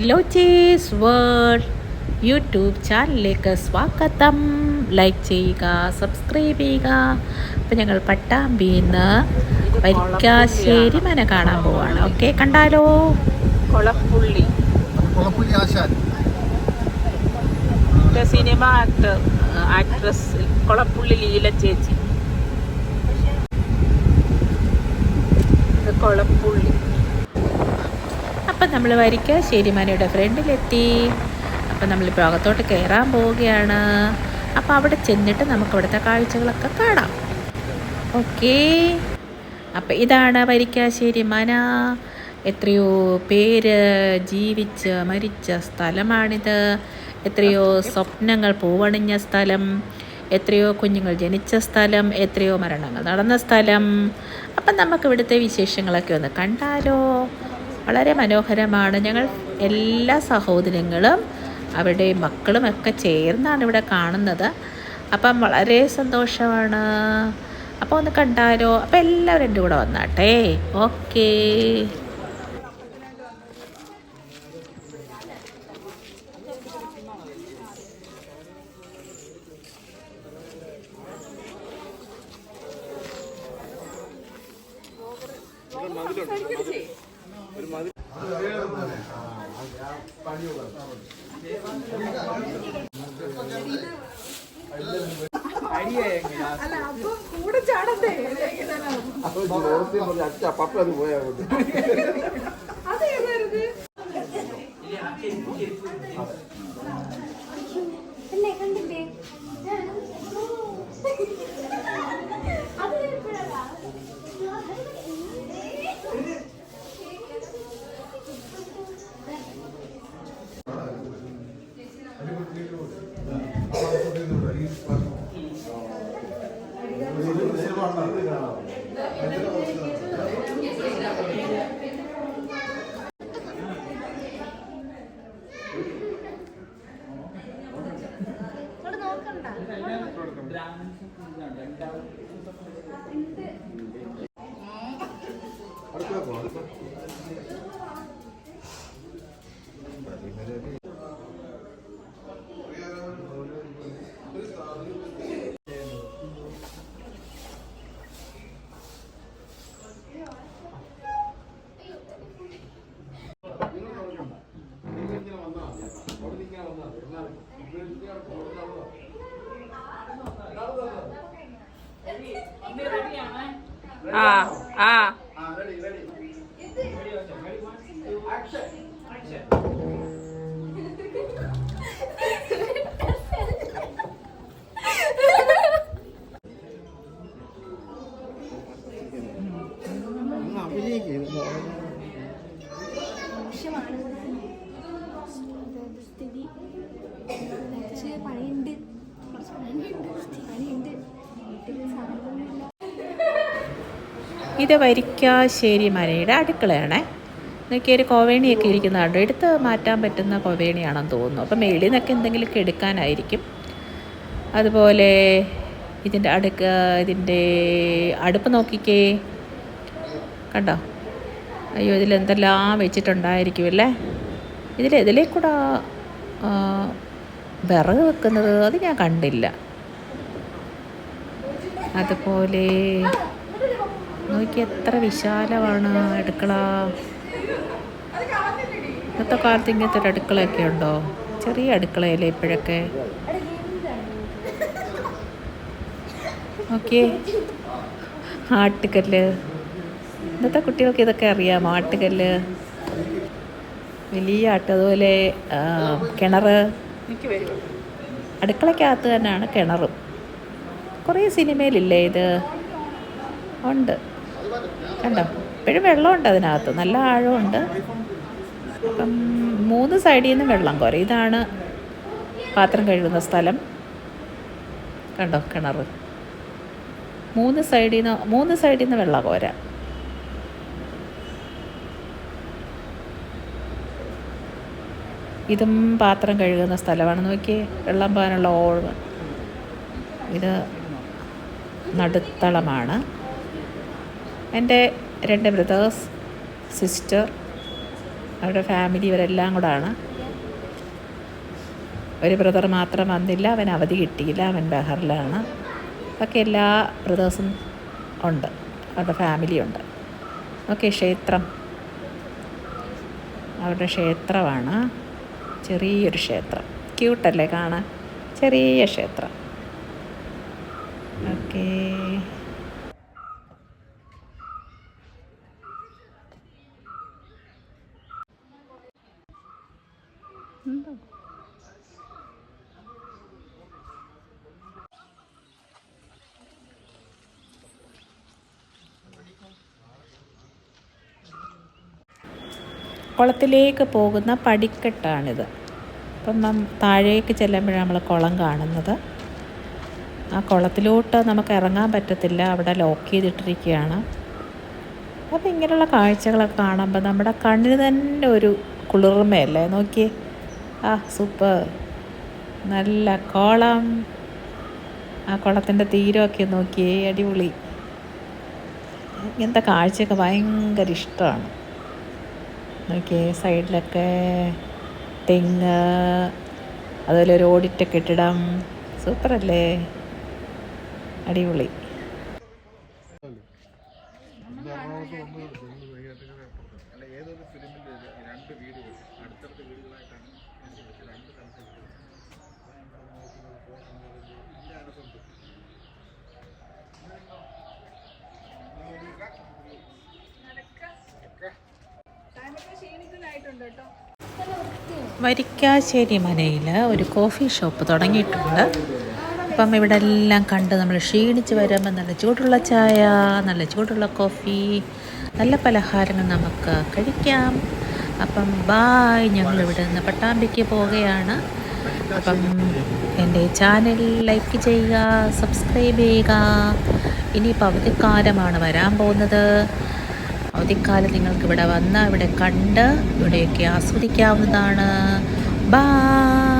ലോച്ചീസ് world YouTube ചാനലിലേക്ക് സ്വാഗതം. Like ചെയ്യുക സബ്സ്ക്രൈബ് ചെയ്യുക. അപ്പം ഞങ്ങൾ പട്ടാമ്പിന്ന് വരിക്കാശ്ശേരി മന കാണാൻ പോവാണ്. ഓക്കെ കണ്ടാലോ? കൊളപ്പുള്ളി. കുളപ്പുള്ളി ആശാൻ. Cinema actor actress Kolappulli Leela ചേച്ചി. കൊളപ്പുള്ളി. അപ്പം നമ്മൾ വരിക്ക മനയുടെ ഫ്രണ്ടിലെത്തി. അപ്പം നമ്മളിപ്പോൾ അകത്തോട്ട് കയറാൻ പോവുകയാണ്. അപ്പോൾ അവിടെ ചെന്നിട്ട് നമുക്ക് ഇവിടുത്തെ കാഴ്ചകളൊക്കെ കാണാം. ഓക്കേ. അപ്പം ഇതാണ് വരിക്കാശ്ശേരി മന എത്രയോ പേര് ജീവിച്ച് മരിച്ച സ്ഥലമാണിത്. എത്രയോ സ്വപ്നങ്ങൾ പൂവണിഞ്ഞ സ്ഥലം. എത്രയോ കുഞ്ഞുങ്ങൾ ജനിച്ച സ്ഥലം. എത്രയോ മരണങ്ങൾ നടന്ന സ്ഥലം. അപ്പം നമുക്ക് ഇവിടുത്തെ വിശേഷങ്ങളൊക്കെ ഒന്ന് കണ്ടാലോ. വളരെ മനോഹരമാണ്. ഞങ്ങൾ എല്ലാ സഹോദരങ്ങളും അവരുടെ മക്കളും ഒക്കെ ചേർന്നാണ് ഇവിടെ കാണുന്നത്. അപ്പം വളരെ സന്തോഷമാണ്. അപ്പോൾ ഒന്ന് കണ്ടാലോ? അപ്പം എല്ലാവരും എന്റെ കൂടെ വന്നാട്ടെ. ഓക്കേ. അത് പോയാ മതി അല്ലേ കണ്ടില്ലേ അത് എപ്പോഴാ ഇങ്ങോട്ട് നോക്കണ്ട. ഇത് വരിക്കാശ്ശേരി മലയുടെ അടുക്കളയാണ്. ഒരു കോവേണിയൊക്കെ ഇരിക്കുന്നതുണ്ട് എടുത്ത് മാറ്റാൻ പറ്റുന്ന കോവേണിയാണെന്ന് തോന്നുന്നു. അപ്പം മേളിൽ നിന്നൊക്കെ എന്തെങ്കിലുമൊക്കെ എടുക്കാനായിരിക്കും. അതുപോലെ ഇതിന്റെ അടുക്ക ഇതിന്റെ അടുപ്പ് നോക്കിക്കേ. കണ്ടോ? അയ്യോ ഇതിൽ എന്തെല്ലാം വെച്ചിട്ടുണ്ടായിരിക്കും അല്ലേ? ഇതിൽ ഇതിലേ കൂടെ വിറക് വെക്കുന്നത് അത് ഞാൻ കണ്ടില്ല. അതുപോലെ നോക്കി എത്ര വിശാലമാണ് അടുക്കള. ഇന്നത്തെ കാലത്ത് ഇങ്ങനത്തെ ഒരു അടുക്കളയൊക്കെ ഉണ്ടോ? ചെറിയ അടുക്കളയല്ലേ ഇപ്പോഴൊക്കെ? ഓക്കെ ആട്ടുകല്ല്. ഇന്നത്തെ കുട്ടികൾക്ക് ഇതൊക്കെ അറിയാമോ? ആട്ടുകല്ല്. വലിയ ആട്ട് അതുപോലെ കിണർ. അടുക്കളയ്ക്കകത്ത് തന്നെയാണ് കിണറും. കുറേ സിനിമയിലില്ലേ ഇത്? ഉണ്ട്. കണ്ടോ? ഇപ്പോഴും വെള്ളമുണ്ട് അതിനകത്ത്. നല്ല ആഴമുണ്ട്. അപ്പം മൂന്ന് സൈഡിൽ നിന്നും വെള്ളം കോര. ഇതാണ് പാത്രം കഴുകുന്ന സ്ഥലം. കണ്ടോ കിണർ. മൂന്ന് സൈഡിൽ നിന്ന് മൂന്ന് സൈഡിൽ നിന്ന് വെള്ളം കോര. ഇതും പാത്രം കഴുകുന്ന സ്ഥലമാണ്. നോക്കിയേ വെള്ളം പോകാനുള്ള ഓൾവ് ഇത് നടുത്തളമാണ്. എന്റെ രണ്ട് ബ്രദേഴ്സ് സിസ്റ്റർ അവരുടെ ഫാമിലി ഇവരെല്ലാം കൂടാണ്. ഒരു ബ്രദർ മാത്രം വന്നില്ല അവൻ അവധി കിട്ടിയില്ല അവൻ ബഹറിലാണ്. ഒക്കെ എല്ലാ ബ്രദേഴ്സും ഉണ്ട് അവരുടെ ഫാമിലി ഉണ്ട്. ഓക്കെ ക്ഷേത്രം. അവരുടെ ക്ഷേത്രമാണ്. ചെറിയൊരു ക്ഷേത്രം. ക്യൂട്ടല്ലേ കാണാൻ? ചെറിയ ക്ഷേത്രം. ഓക്കേ കുളത്തിലേക്ക് പോകുന്ന പടിക്കെട്ടാണിത്. അപ്പം നം താഴേക്ക് ചെല്ലുമ്പോഴാണ് നമ്മൾ കുളം കാണുന്നത്. ആ കുളത്തിലോട്ട് നമുക്ക് ഇറങ്ങാൻ പറ്റത്തില്ല. അവിടെ ലോക്ക് ചെയ്തിട്ടിരിക്കുകയാണ്. അപ്പം ഇങ്ങനെയുള്ള കാഴ്ചകളൊക്കെ കാണുമ്പോൾ നമ്മുടെ കണ്ണിന് തന്നെ ഒരു കുളിർമയല്ലേ? നോക്കിയേ. ആ സൂപ്പർ. നല്ല കോളം. ആ കുളത്തിന്റെ തീരമൊക്കെ നോക്കിയേ അടിപൊളി. ഇങ്ങനത്തെ കാഴ്ചയൊക്കെ ഭയങ്കര ഇഷ്ടമാണ്. നോക്കിയേ സൈഡിലൊക്കെ തെങ്ങ് അതുപോലെ ഒരു ഓടിറ്റ കെട്ടിടം. സൂപ്പറല്ലേ? അടിപൊളി. വരിക്കാശ്ശേരി മനയിൽ ഒരു കോഫി ഷോപ്പ് തുടങ്ങിയിട്ടുണ്ട്. അപ്പം ഇവിടെ എല്ലാം കണ്ട് നമ്മൾ ക്ഷീണിച്ച് വരുമ്പോൾ നല്ല ചൂടുള്ള ചായ നല്ല ചൂടുള്ള കോഫി നല്ല പലഹാരങ്ങൾ നമുക്ക് കഴിക്കാം. അപ്പം ബായ് ഞങ്ങൾ ഇവിടെ നിന്ന് പട്ടാമ്പിക്ക് പോവുകയാണ്. അപ്പം എന്റെ ചാനൽ ലൈക്ക് ചെയ്യുക സബ്സ്ക്രൈബ് ചെയ്യുക. ഇനിയിപ്പോൾ അവധിക്കാലമാണ് വരാൻ പോകുന്നത്. അവധിക്കാലം നിങ്ങൾക്ക് ഇവിടെ വന്ന് ഇവിടെ കണ്ട് ഇവിടെയൊക്കെ ആസ്വദിക്കാവുന്നതാണ്. ബായ്